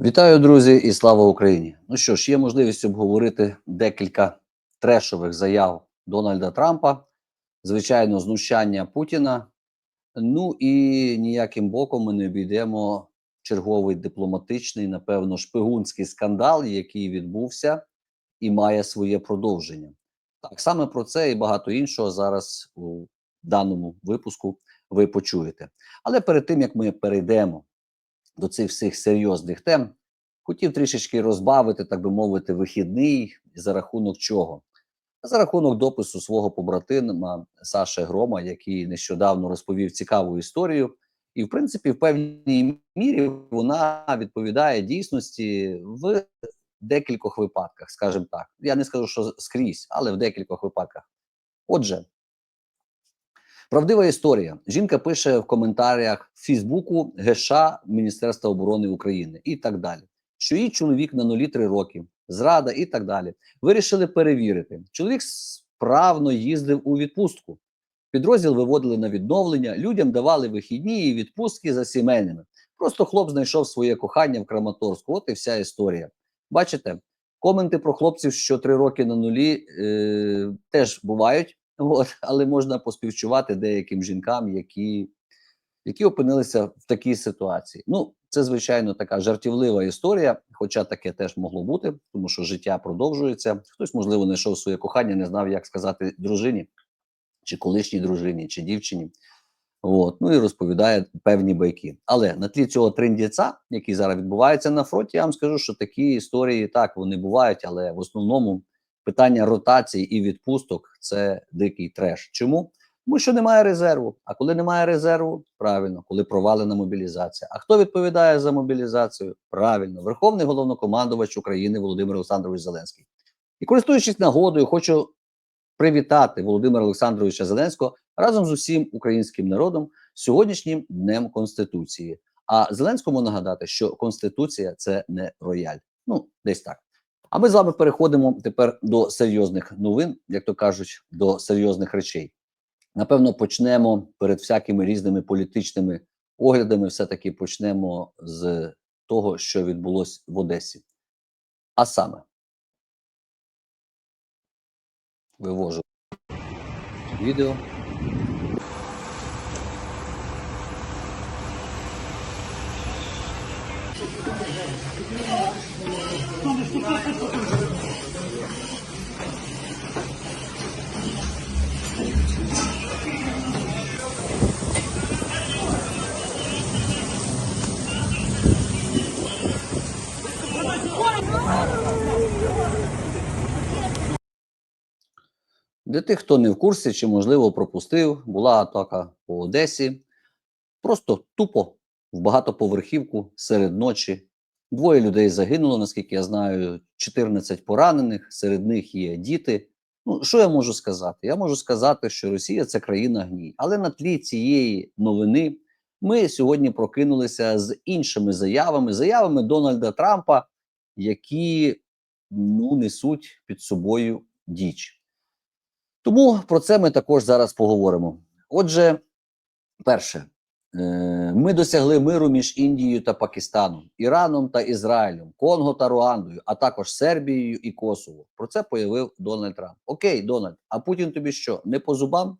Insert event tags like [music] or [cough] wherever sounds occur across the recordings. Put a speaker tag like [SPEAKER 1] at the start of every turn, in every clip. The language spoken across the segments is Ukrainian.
[SPEAKER 1] Вітаю, друзі, і слава Україні! Ну що ж, є можливість обговорити декілька трешових заяв Дональда Трампа, звичайно, знущання Путіна. Ну і ніяким боком ми не обійдемо черговий дипломатичний, напевно, шпигунський скандал, який відбувся і має своє продовження. Так, саме про це і багато іншого зараз у даному випуску ви почуєте. Але перед тим як ми перейдемо до цих всіх серйозних тем, хотів трішечки розбавити, так би мовити, вихідний за рахунок чого? За рахунок допису свого побратима Саши Грома, який нещодавно розповів цікаву історію, і, в принципі, в певній мірі вона відповідає дійсності в декількох випадках, скажімо так. Я не скажу, що скрізь, але в декількох випадках. Отже, Правдива історія. Жінка пише в коментарях в Фейсбуку ГШ Міністерства оборони України і так далі, що її чоловік на нулі три роки, зрада і так далі. Вирішили перевірити. Чоловік справно їздив у відпустку. Підрозділ виводили на відновлення, людям давали вихідні і відпустки за сімейними. Просто хлоп знайшов своє кохання в Краматорську. От і вся історія. Бачите, коменти про хлопців, що три роки на нулі, е, теж бувають. [laughs] От, але можна поспівчувати деяким жінкам, які які опинилися в такій ситуації. Ну, це звичайно така жартівлива історія, хоча таке теж могло бути, тому що життя продовжується. Хтось, можливо, знайшов своє кохання, не знав, як сказати дружині, чи колишній дружині, чи дівчині. От, ну і розповідає певні байки. Але на тлі цього трендіця, який зараз відбувається на фронті, я вам скажу, що такі історії так вони бувають, але в основному питання ротації і відпусток це дикий треш. Чому? Тому що немає резерву. А коли немає резерву, правильно, коли провалена мобілізація. А хто відповідає за мобілізацію? Правильно, Верховний головнокомандувач України Володимир Олександрович Зеленський. І користуючись нагодою, хочу привітати Володимира Олександровича Зеленського разом з усім українським народом сьогоднішнім днем Конституції. А Зеленському нагадати, що Конституція це не рояль. Ну, десь так. А ми з вами переходимо тепер до серйозних новин, як то кажуть, до серйозних речей. Напевно, почнемо перед всякими різними політичними оглядами. Все-таки почнемо з того, що відбулося в Одесі. А саме, вивожу відео. Для тих, хто не в курсі чи, можливо, пропустив, була атака по Одесі. Просто тупо в багатоповерхівку серед ночі. Двоє людей загинуло, наскільки я знаю, 14 поранених, серед них є діти. Ну, що я можу сказати? Я можу сказати, що Росія це країна гній. Але на тлі цієї новини ми сьогодні прокинулися з іншими заявами, заявами Дональда Трампа, які ну, несуть під собою діч. Тому про це ми також зараз поговоримо. Отже, перше, ми досягли миру між Індією та Пакистаном, Іраном та Ізраїлем, Конго та Руандою, а також Сербією і Косово. Про це появив Дональд Трамп. Окей, Дональд, а Путін тобі що? Не по зубам?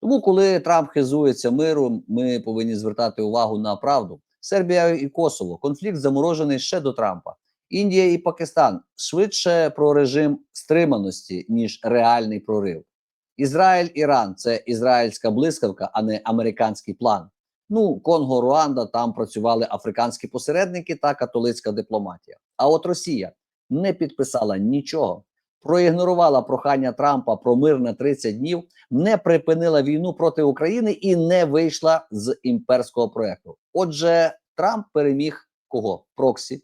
[SPEAKER 1] Тому, коли Трамп хизується миром, ми повинні звертати увагу на правду. Сербія і Косово. Конфлікт заморожений ще до Трампа. Індія і Пакистан швидше про режим стриманості, ніж реальний прорив. Ізраїль, Іран це ізраїльська блискавка, а не американський план. Ну, Конго, Руанда, там працювали африканські посередники та католицька дипломатія. А от Росія не підписала нічого, проігнорувала прохання Трампа про мир на 30 днів, не припинила війну проти України і не вийшла з імперського проекту. Отже, Трамп переміг кого? Проксі.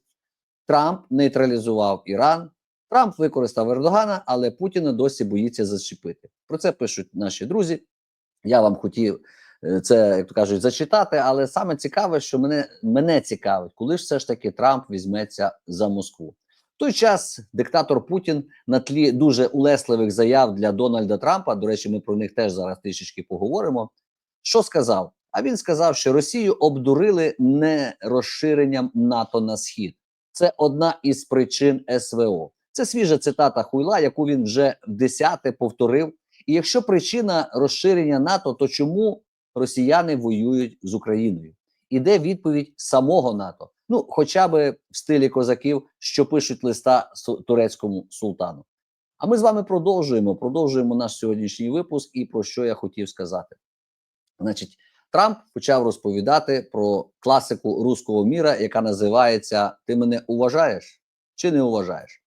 [SPEAKER 1] Трамп нейтралізував Іран. Трамп використав Ердогана, але Путіна досі боїться зачепити. Про це пишуть наші друзі. Я вам хотів це, як то кажуть, зачитати, але саме цікаве, що мене мене цікавить, коли ж все ж таки Трамп візьметься за Москву. В той час диктатор Путін на тлі дуже улесливих заяв для Дональда Трампа. До речі, ми про них теж зараз трішечки поговоримо. Що сказав? А він сказав, що Росію обдурили не розширенням НАТО на схід. це одна із причин СВО. Це свіжа цитата Хуйла, яку він вже в десяте повторив. І якщо причина розширення НАТО, то чому росіяни воюють з Україною? Іде відповідь самого НАТО. Ну, хоча б в стилі козаків, що пишуть листа турецькому султану. А ми з вами продовжуємо. Продовжуємо наш сьогоднішній випуск. І про що я хотів сказати. Значить, Трамп почав розповідати про класику руського міра, яка називається Ти мене уважаєш чи не уважаєш?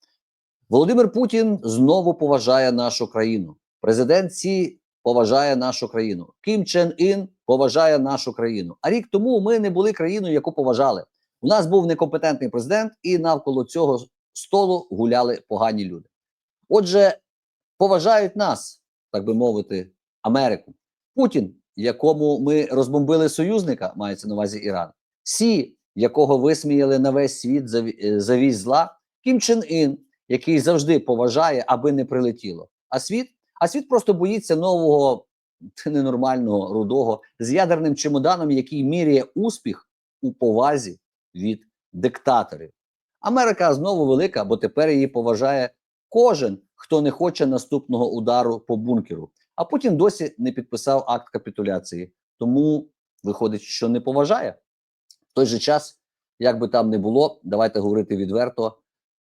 [SPEAKER 1] Володимир Путін знову поважає нашу країну. Президент Сі поважає нашу країну. Кім Чен Ін поважає нашу країну. А рік тому ми не були країною, яку поважали. У нас був некомпетентний президент, і навколо цього столу гуляли погані люди. Отже, поважають нас, так би мовити, Америку. Путін, якому ми розбомбили союзника, мається на увазі Іран, Сі, якого висміяли на весь світ за, е, вісь зла, Кім Чен Ін, який завжди поважає, аби не прилетіло. А світ, а світ просто боїться нового [laughs] ненормального рудого з ядерним чемоданом, який міряє успіх у повазі від диктаторів. Америка знову велика, бо тепер її поважає кожен, хто не хоче наступного удару по бункеру. А Путін досі не підписав акт капітуляції, тому виходить, що не поважає. В той же час, як би там не було, давайте говорити відверто.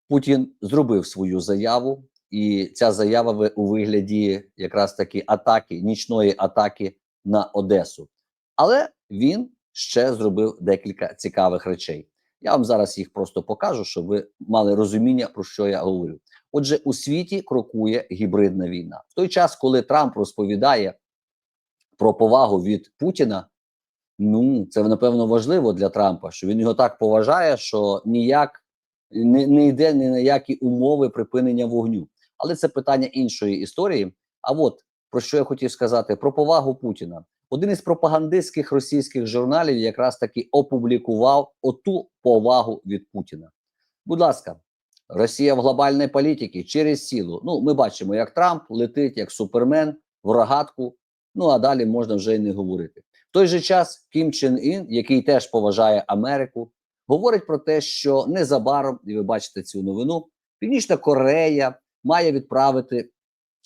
[SPEAKER 1] Путін зробив свою заяву, і ця заява у вигляді якраз таки атаки, нічної атаки на Одесу. Але він ще зробив декілька цікавих речей. Я вам зараз їх просто покажу, щоб ви мали розуміння, про що я говорю. Отже, у світі крокує гібридна війна. В той час, коли Трамп розповідає про повагу від Путіна, ну це напевно важливо для Трампа, що він його так поважає, що ніяк не, не йде ні на які умови припинення вогню. Але це питання іншої історії. А от про що я хотів сказати: про повагу Путіна. Один із пропагандистських російських журналів якраз таки опублікував оту повагу від Путіна. Будь ласка, Росія в глобальній політиці через силу. Ну, ми бачимо, як Трамп летить як супермен в рогатку. Ну а далі можна вже й не говорити. В той же час Кім Чен Ін, який теж поважає Америку, говорить про те, що незабаром, і ви бачите цю новину, Північна Корея має відправити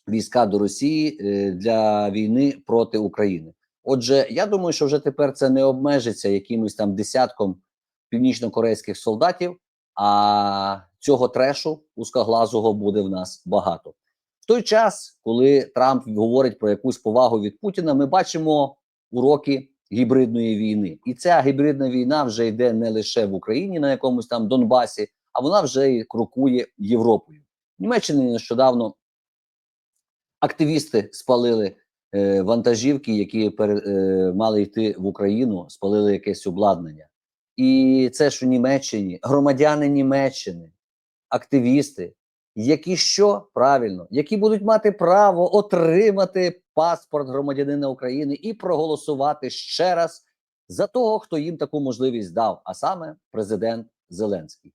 [SPEAKER 1] війська до Росії е, для війни проти України. Отже, я думаю, що вже тепер це не обмежиться якимось там десятком північно-корейських солдатів, а цього трешу узкоглазого буде в нас багато. В той час, коли Трамп говорить про якусь повагу від Путіна, ми бачимо уроки гібридної війни. І ця гібридна війна вже йде не лише в Україні на якомусь там Донбасі, а вона вже і крокує Європою. Німеччині нещодавно активісти спалили е, вантажівки, які пере, е, мали йти в Україну, спалили якесь обладнання. І це ж у Німеччині громадяни Німеччини, активісти, які що правильно, які будуть мати право отримати паспорт громадянина України і проголосувати ще раз за того, хто їм таку можливість дав, а саме президент Зеленський.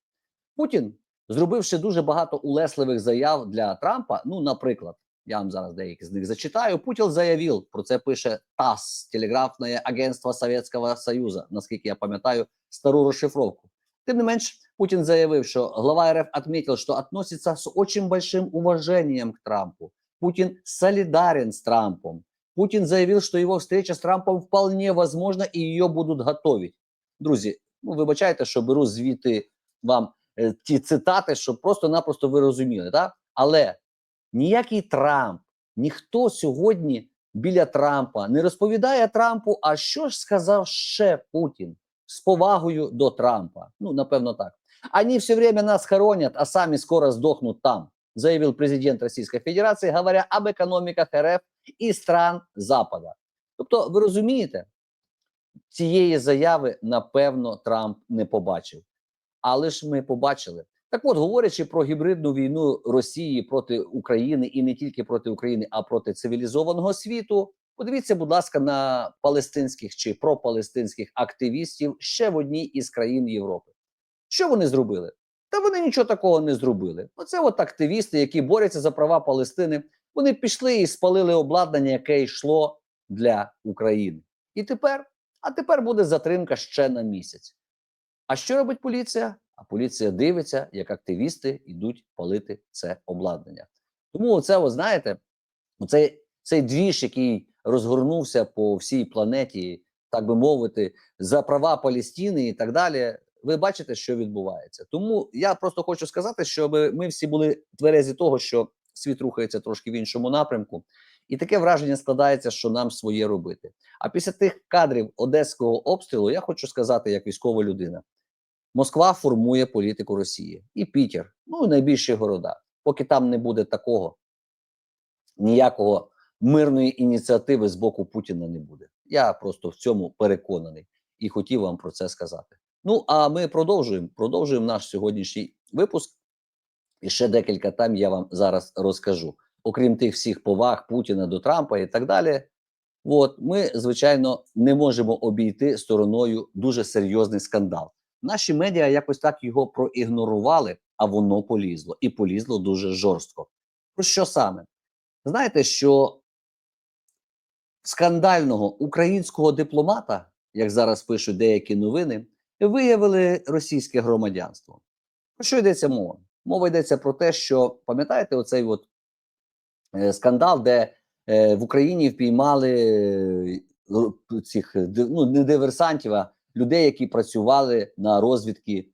[SPEAKER 1] Путін, зробивши дуже багато улесливих заяв для Трампа, ну, наприклад, я вам зараз деякі з них зачитаю. Путін заявив, про це пише ТАСС, телеграфне агентство Совєтського Союзу, наскільки я пам'ятаю, стару розшифровку. Тим не менш, Путин заявив, что глава РФ отметил, что относится с очень большим уважением к Трампу. Путин солидарен с Трампом. Путин заявил, что его встреча с Трампом вполне возможна и ее будут готовить. Друзі, ну вибачайте, що беру звідти вам ті цитати, щоб просто-напросто ви розуміли, так? Але ніякий Трамп, ніхто сьогодні біля Трампа не розповідає Трампу, а що ж сказав ще Путін з повагою до Трампа. Ну, напевно, так. Они все время нас хоронят, а сами скоро сдохнут там, заявил президент Российской Федерации, говоря об экономиках РФ і стран Запада. Тобто, ви розумієте, цієї заяви, напевно, Трамп не побачив. Але ж ми побачили. Так от, говорячи про гібридну війну Росії проти України і не тільки проти України, а проти цивілізованого світу, подивіться, будь ласка, на палестинських чи пропалестинських активістів ще в одній із країн Європи. Що вони зробили? Та вони нічого такого не зробили. Оце от активісти, які борються за права Палестини, вони пішли і спалили обладнання, яке йшло для України. І тепер, а тепер буде затримка ще на місяць. А що робить поліція? а поліція дивиться, як активісти йдуть палити це обладнання. Тому оце, ви знаєте, цей, цей двіж, який розгорнувся по всій планеті, так би мовити, за права Палестини і так далі. Ви бачите, що відбувається. Тому я просто хочу сказати, щоб ми всі були тверезі того, що світ рухається трошки в іншому напрямку, і таке враження складається, що нам своє робити. А після тих кадрів одеського обстрілу я хочу сказати, як військова людина: Москва формує політику Росії і Пітер, ну і найбільші города. Поки там не буде такого, ніякого мирної ініціативи з боку Путіна не буде. Я просто в цьому переконаний і хотів вам про це сказати. Ну а ми продовжуємо. Продовжуємо наш сьогоднішній випуск. І ще декілька там я вам зараз розкажу. Окрім тих всіх поваг Путіна до Трампа і так далі. От ми, звичайно, не можемо обійти стороною дуже серйозний скандал. Наші медіа якось так його проігнорували, а воно полізло і полізло дуже жорстко. Про що саме? Знаєте, що скандального українського дипломата, як зараз пишуть деякі новини, виявили російське громадянство. Про що йдеться мова? Мова йдеться про те, що пам'ятаєте, оцей от е, скандал, де е, в Україні впіймали е, цих ну, не диверсантів, а людей, які працювали на розвідки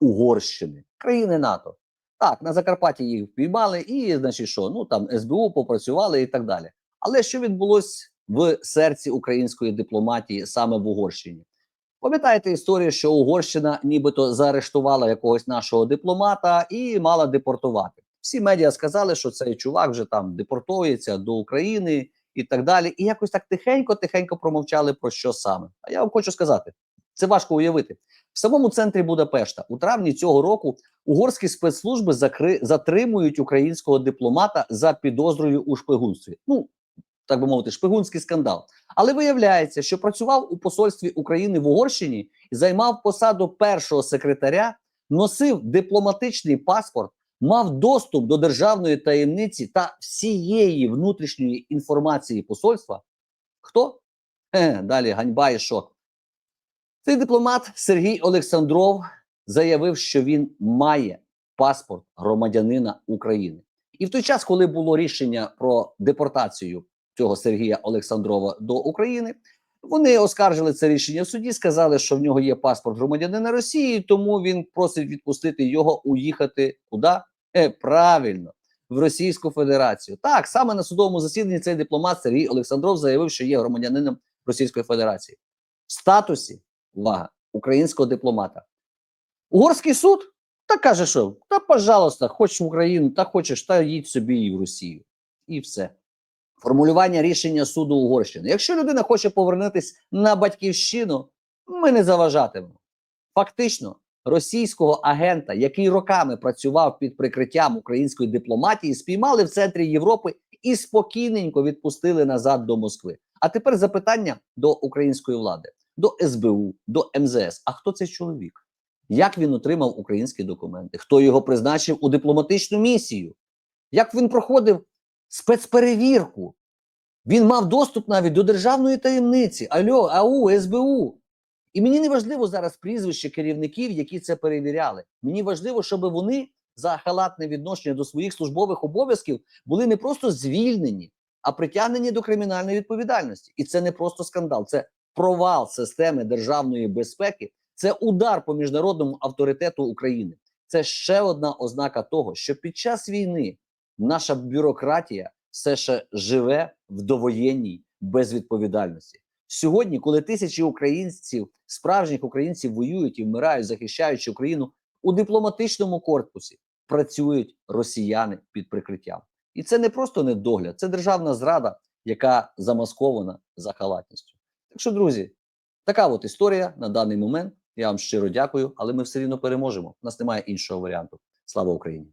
[SPEAKER 1] Угорщини, країни НАТО. Так, на Закарпатті їх впіймали, і, значить, що ну там СБУ попрацювали і так далі. Але що відбулося в серці української дипломатії саме в Угорщині? Пам'ятаєте історію, що Угорщина нібито заарештувала якогось нашого дипломата і мала депортувати. Всі медіа сказали, що цей чувак вже там депортується до України і так далі. І якось так тихенько-тихенько промовчали про що саме. А я вам хочу сказати: це важко уявити. В самому центрі Будапешта у травні цього року угорські спецслужби закри... затримують українського дипломата за підозрою у шпигунстві. Ну так би мовити, шпигунський скандал. Але виявляється, що працював у посольстві України в Угорщині і займав посаду першого секретаря, носив дипломатичний паспорт, мав доступ до державної таємниці та всієї внутрішньої інформації посольства. Хто? Далі ганьба і шок. Цей дипломат Сергій Олександров заявив, що він має паспорт громадянина України. І в той час, коли було рішення про депортацію цього Сергія Олександрова до України, вони оскаржили це рішення в суді, сказали, що в нього є паспорт громадянина Росії, тому він просить відпустити його уїхати куди? Е, правильно, в Російську Федерацію. Так, саме на судовому засіданні цей дипломат Сергій Олександров заявив, що є громадянином Російської Федерації в статусі увага українського дипломата. Угорський суд та каже, що та, пожалуйста, хочеш в Україну, та хочеш, та їдь собі і в Росію. І все. Формулювання рішення суду Угорщини. Якщо людина хоче повернутися на батьківщину, ми не заважатимемо. Фактично, російського агента, який роками працював під прикриттям української дипломатії, спіймали в центрі Європи і спокійненько відпустили назад до Москви. А тепер запитання до української влади, до СБУ, до МЗС. А хто цей чоловік? Як він отримав українські документи? Хто його призначив у дипломатичну місію? Як він проходив спецперевірку? Він мав доступ навіть до державної таємниці. Альо, АУ, СБУ. І мені не важливо зараз прізвище керівників, які це перевіряли. Мені важливо, щоб вони за халатне відношення до своїх службових обов'язків були не просто звільнені, а притягнені до кримінальної відповідальності. І це не просто скандал, це провал системи державної безпеки, це удар по міжнародному авторитету України. Це ще одна ознака того, що під час війни наша бюрократія все ще живе в довоєнній безвідповідальності. Сьогодні, коли тисячі українців, справжніх українців воюють і вмирають, захищаючи Україну у дипломатичному корпусі, працюють росіяни під прикриттям. І це не просто недогляд, це державна зрада, яка замаскована за халатністю. Так що, друзі, така от історія на даний момент. Я вам щиро дякую, але ми все рівно переможемо. У нас немає іншого варіанту. Слава Україні!